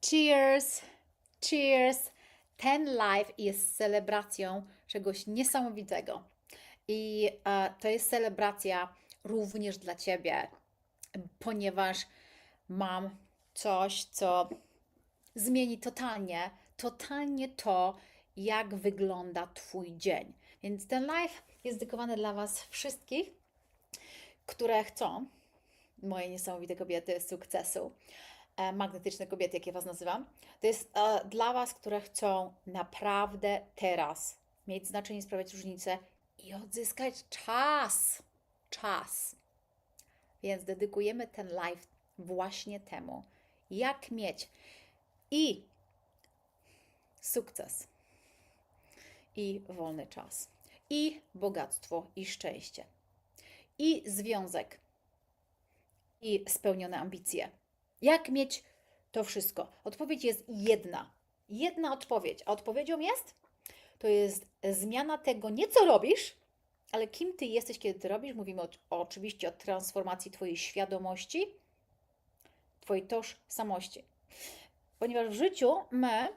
Cheers! Cheers! Ten live jest celebracją czegoś niesamowitego. I e, to jest celebracja również dla Ciebie, ponieważ mam coś, co zmieni totalnie, totalnie to, jak wygląda Twój dzień. Więc ten live jest dedykowany dla Was wszystkich, które chcą, moje niesamowite kobiety sukcesu, magnetyczne kobiety, jak ja Was nazywam. To jest e, dla Was, które chcą naprawdę teraz mieć znaczenie, sprawiać różnicę i odzyskać czas. Czas. Więc dedykujemy ten live właśnie temu, jak mieć i sukces, i wolny czas, i bogactwo, i szczęście, i związek, i spełnione ambicje. Jak mieć to wszystko? Odpowiedź jest jedna. Jedna odpowiedź. A odpowiedzią jest? To jest zmiana tego, nie co robisz, ale kim ty jesteś, kiedy ty robisz. Mówimy o, oczywiście o transformacji Twojej świadomości, Twojej tożsamości. Ponieważ w życiu my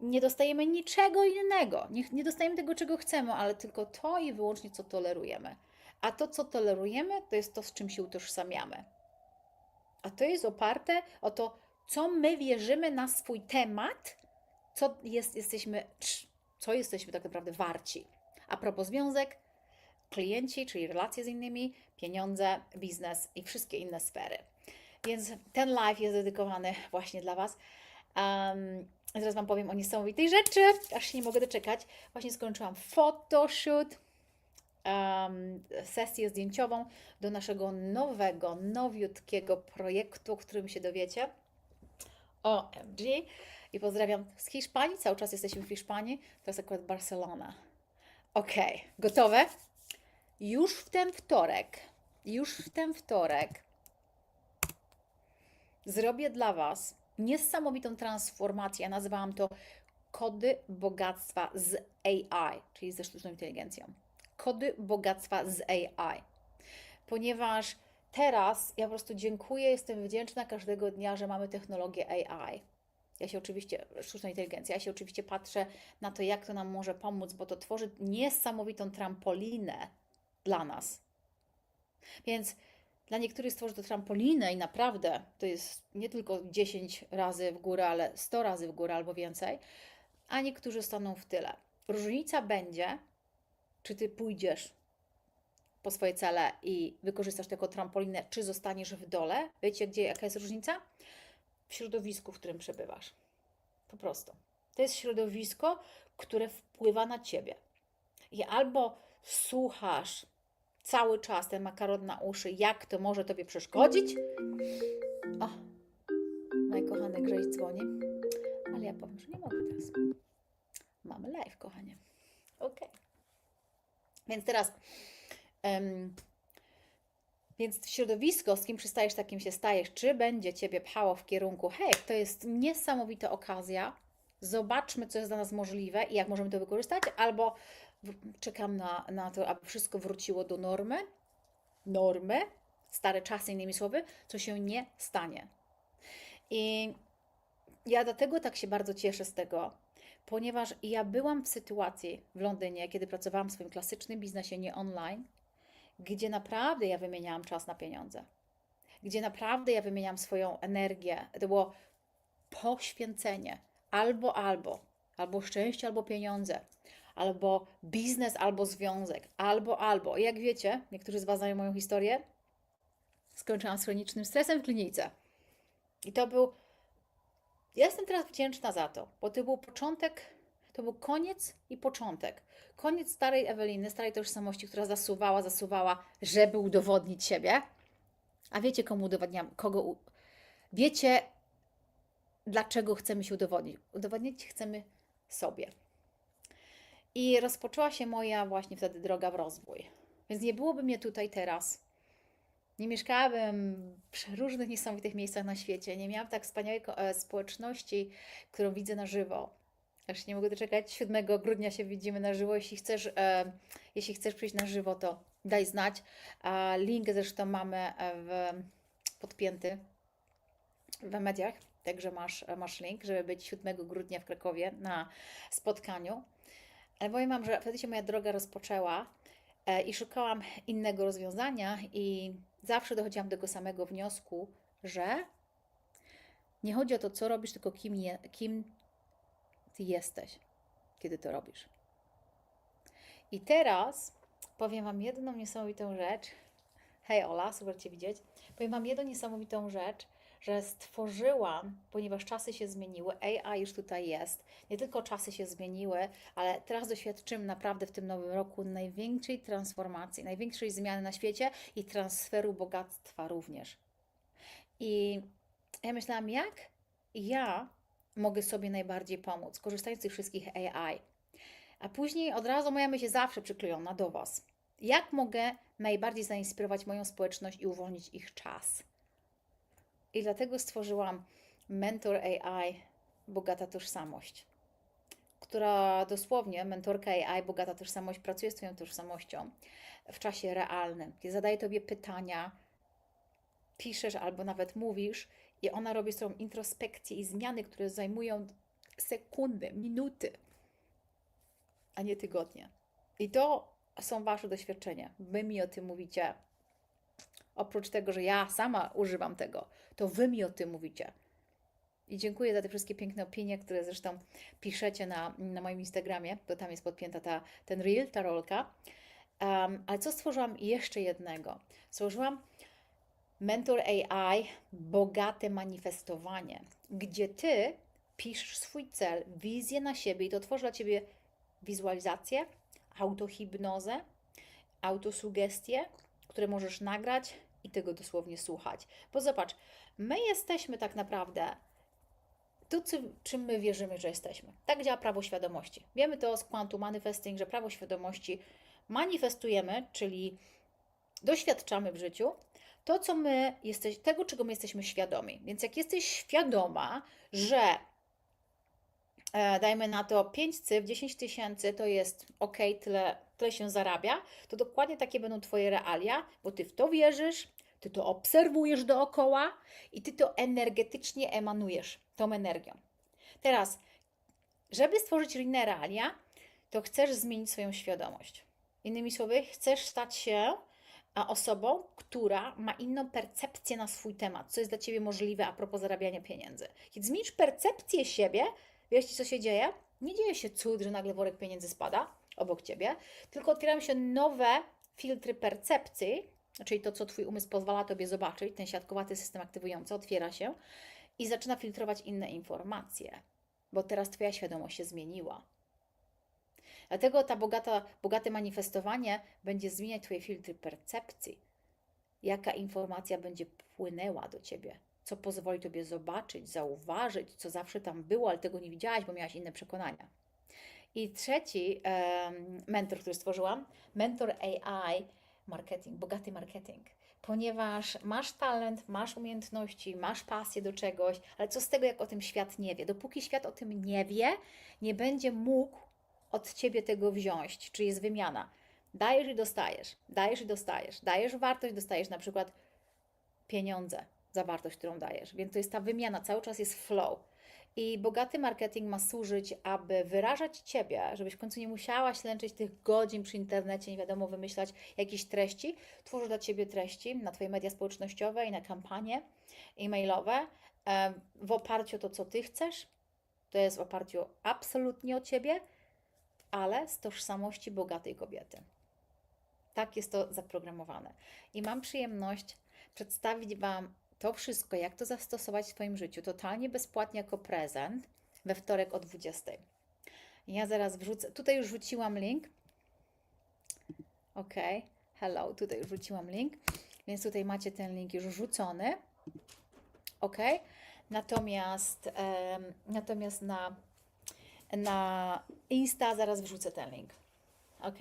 nie dostajemy niczego innego. Nie, nie dostajemy tego, czego chcemy, ale tylko to i wyłącznie, co tolerujemy. A to, co tolerujemy, to jest to, z czym się utożsamiamy. A to jest oparte o to, co my wierzymy na swój temat, co jest, jesteśmy, co jesteśmy tak naprawdę warci. A propos związek, klienci, czyli relacje z innymi, pieniądze, biznes i wszystkie inne sfery. Więc ten live jest dedykowany właśnie dla Was. Um, zaraz Wam powiem o niesamowitej rzeczy, aż się nie mogę doczekać. Właśnie skończyłam photoshoot, um, sesję zdjęciową do naszego nowego, nowiutkiego projektu, o którym się dowiecie. OMG. I pozdrawiam z Hiszpanii. Cały czas jesteśmy w Hiszpanii. Jest akurat Barcelona. Ok, gotowe? Już w ten wtorek, już w ten wtorek zrobię dla Was niesamowitą transformację. Ja nazywałam to kody bogactwa z AI, czyli ze sztuczną inteligencją. Kody bogactwa z AI. Ponieważ teraz ja po prostu dziękuję, jestem wdzięczna każdego dnia, że mamy technologię AI. Ja się oczywiście, sztuczna inteligencja, ja się oczywiście patrzę na to, jak to nam może pomóc, bo to tworzy niesamowitą trampolinę dla nas. Więc dla niektórych stworzy to trampolinę i naprawdę to jest nie tylko 10 razy w górę, ale 100 razy w górę albo więcej, a niektórzy staną w tyle. Różnica będzie, czy ty pójdziesz po swoje cele i wykorzystasz tylko trampolinę, czy zostaniesz w dole. Wiecie, gdzie, jaka jest różnica? W środowisku, w którym przebywasz. Po prostu. To jest środowisko, które wpływa na ciebie. I albo słuchasz cały czas ten makaron na uszy, jak to może Tobie przeszkodzić. O, mój kochany Grześ dzwoni, ale ja powiem, że nie mogę teraz. Mamy live, kochanie. Ok. Więc teraz, em, więc środowisko, z kim przystajesz, takim się stajesz, czy będzie Ciebie pchało w kierunku, hej, to jest niesamowita okazja, zobaczmy, co jest dla nas możliwe i jak możemy to wykorzystać, albo czekam na, na to, aby wszystko wróciło do normy, normy, stare czasy, innymi słowy, co się nie stanie. I ja dlatego tak się bardzo cieszę z tego, ponieważ ja byłam w sytuacji w Londynie, kiedy pracowałam w swoim klasycznym biznesie, nie online, gdzie naprawdę ja wymieniałam czas na pieniądze. Gdzie naprawdę ja wymieniałam swoją energię. To było poświęcenie. Albo, albo. Albo szczęście, albo pieniądze. Albo biznes, albo związek. Albo, albo. I jak wiecie, niektórzy z Was znają moją historię, skończyłam z chronicznym stresem w klinice. I to był. Ja jestem teraz wdzięczna za to, bo to był początek, to był koniec i początek. Koniec starej Eweliny, starej tożsamości, która zasuwała, zasuwała, żeby udowodnić siebie. A wiecie, komu udowadniam? Kogo? U... Wiecie, dlaczego chcemy się udowodnić? Udowodnić chcemy sobie. I rozpoczęła się moja właśnie wtedy droga w rozwój. Więc nie byłoby mnie tutaj teraz. Nie mieszkałabym w różnych niesamowitych miejscach na świecie. Nie miałam tak wspaniałej e, społeczności, którą widzę na żywo. Aż nie mogę doczekać. 7 grudnia się widzimy na żywo. Jeśli chcesz, e, jeśli chcesz przyjść na żywo, to daj znać. A link zresztą mamy e, w, podpięty w mediach. Także masz, masz link, żeby być 7 grudnia w Krakowie na spotkaniu. Ale powiem Wam, że wtedy się moja droga rozpoczęła e, i szukałam innego rozwiązania, i zawsze dochodziłam do tego samego wniosku, że nie chodzi o to, co robisz, tylko kim, je, kim ty jesteś, kiedy to robisz. I teraz powiem Wam jedną niesamowitą rzecz. Hej Ola, super Cię widzieć. Powiem Wam jedną niesamowitą rzecz, że stworzyłam, ponieważ czasy się zmieniły, AI już tutaj jest. Nie tylko czasy się zmieniły, ale teraz doświadczymy naprawdę w tym nowym roku największej transformacji, największej zmiany na świecie i transferu bogactwa również. I ja myślałam, jak ja mogę sobie najbardziej pomóc, korzystając z tych wszystkich AI. A później od razu moja myśl jest zawsze przyklejona do Was. Jak mogę najbardziej zainspirować moją społeczność i uwolnić ich czas? I dlatego stworzyłam Mentor AI Bogata Tożsamość, która dosłownie, mentorka AI Bogata Tożsamość, pracuje z Twoją tożsamością w czasie realnym. Kiedy zadaje Tobie pytania, piszesz albo nawet mówisz, i ona robi Tobą introspekcję i zmiany, które zajmują sekundy, minuty, a nie tygodnie. I to są Wasze doświadczenia. Wy mi o tym mówicie. Oprócz tego, że ja sama używam tego, to Wy mi o tym mówicie. I dziękuję za te wszystkie piękne opinie, które zresztą piszecie na, na moim Instagramie, bo tam jest podpięta ta, ten reel, ta rolka. Um, ale co stworzyłam jeszcze jednego? Stworzyłam Mentor AI Bogate Manifestowanie, gdzie Ty piszesz swój cel, wizję na siebie i to tworzy dla Ciebie wizualizację, autohipnozę, autosugestie, które możesz nagrać i tego dosłownie słuchać. Bo zobacz, my jesteśmy tak naprawdę to, czym my wierzymy, że jesteśmy. Tak działa prawo świadomości. Wiemy to z Quantum Manifesting, że prawo świadomości manifestujemy, czyli doświadczamy w życiu to, co my jesteś, tego, czego my jesteśmy świadomi. Więc jak jesteś świadoma, że dajmy na to 5 cyfr, 10 tysięcy to jest ok, tyle, tyle się zarabia, to dokładnie takie będą Twoje realia, bo Ty w to wierzysz, Ty to obserwujesz dookoła i Ty to energetycznie emanujesz tą energią. Teraz, żeby stworzyć inne realia, to chcesz zmienić swoją świadomość. Innymi słowy, chcesz stać się osobą, która ma inną percepcję na swój temat, co jest dla Ciebie możliwe a propos zarabiania pieniędzy. Kiedy zmienisz percepcję siebie, wiesz, co się dzieje? Nie dzieje się cud, że nagle worek pieniędzy spada obok Ciebie, tylko otwierają się nowe filtry percepcji, czyli to, co Twój umysł pozwala Tobie zobaczyć, ten siatkowaty system aktywujący otwiera się i zaczyna filtrować inne informacje, bo teraz Twoja świadomość się zmieniła. Dlatego ta bogata, bogate manifestowanie będzie zmieniać Twoje filtry percepcji. Jaka informacja będzie płynęła do Ciebie, co pozwoli Tobie zobaczyć, zauważyć, co zawsze tam było, ale tego nie widziałaś, bo miałaś inne przekonania. I trzeci mentor, który stworzyłam, mentor AI marketing, bogaty marketing. Ponieważ masz talent, masz umiejętności, masz pasję do czegoś, ale co z tego, jak o tym świat nie wie? Dopóki świat o tym nie wie, nie będzie mógł od ciebie tego wziąć, czy jest wymiana. Dajesz i dostajesz, dajesz i dostajesz, dajesz wartość, dostajesz na przykład pieniądze za wartość, którą dajesz. Więc to jest ta wymiana, cały czas jest flow. I bogaty marketing ma służyć, aby wyrażać Ciebie, żebyś w końcu nie musiała ślęczyć tych godzin przy internecie, nie wiadomo, wymyślać jakieś treści. Tworzę dla Ciebie treści na Twoje media społecznościowe i na kampanie e-mailowe w oparciu o to, co Ty chcesz. To jest w oparciu absolutnie o Ciebie ale z tożsamości bogatej kobiety. Tak jest to zaprogramowane. I mam przyjemność przedstawić Wam to wszystko, jak to zastosować w swoim życiu, totalnie bezpłatnie jako prezent we wtorek o 20. Ja zaraz wrzucę, tutaj już wrzuciłam link. Ok, hello, tutaj już wrzuciłam link, więc tutaj macie ten link już wrzucony. Ok, natomiast, um, natomiast na na Insta, zaraz wrzucę ten link. Ok?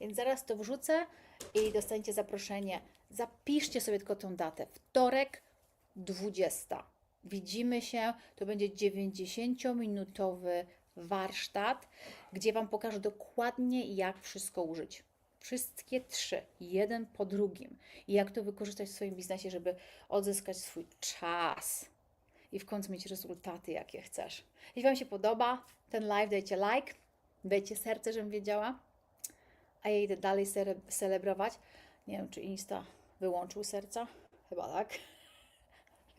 Więc zaraz to wrzucę i dostaniecie zaproszenie. Zapiszcie sobie tylko tą datę. Wtorek 20. Widzimy się. To będzie 90-minutowy warsztat, gdzie Wam pokażę dokładnie, jak wszystko użyć. Wszystkie trzy, jeden po drugim. I jak to wykorzystać w swoim biznesie, żeby odzyskać swój czas i w końcu mieć rezultaty, jakie chcesz. Jeśli Wam się podoba ten live, dajcie like, dajcie serce, żebym wiedziała, a ja idę dalej celebrować. Nie wiem, czy Insta wyłączył serca, chyba tak.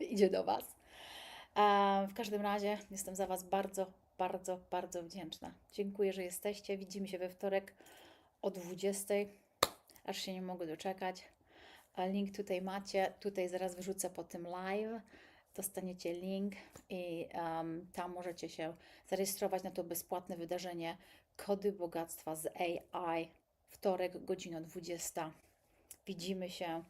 Idzie do Was. W każdym razie jestem za Was bardzo, bardzo, bardzo wdzięczna. Dziękuję, że jesteście. Widzimy się we wtorek o 20. Aż się nie mogę doczekać. Link tutaj macie. Tutaj zaraz wyrzucę po tym live. Dostaniecie link i em, tam możecie się zarejestrować na to bezpłatne wydarzenie Kody Bogactwa z AI. Wtorek, godzina 20. Widzimy się.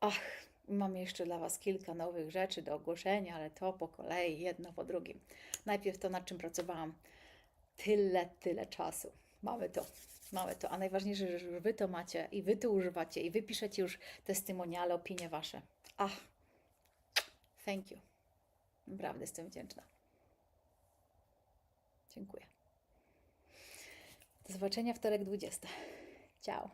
Ach, mam jeszcze dla Was kilka nowych rzeczy do ogłoszenia, ale to po kolei, jedno po drugim. Najpierw to, nad czym pracowałam tyle, tyle czasu. Mamy to, mamy to. A najważniejsze, że już Wy to macie i Wy to używacie i Wy piszecie już testymoniale, opinie Wasze. Ach, thank you. Naprawdę jestem wdzięczna. Dziękuję. Do zobaczenia wtorek 20. Ciao.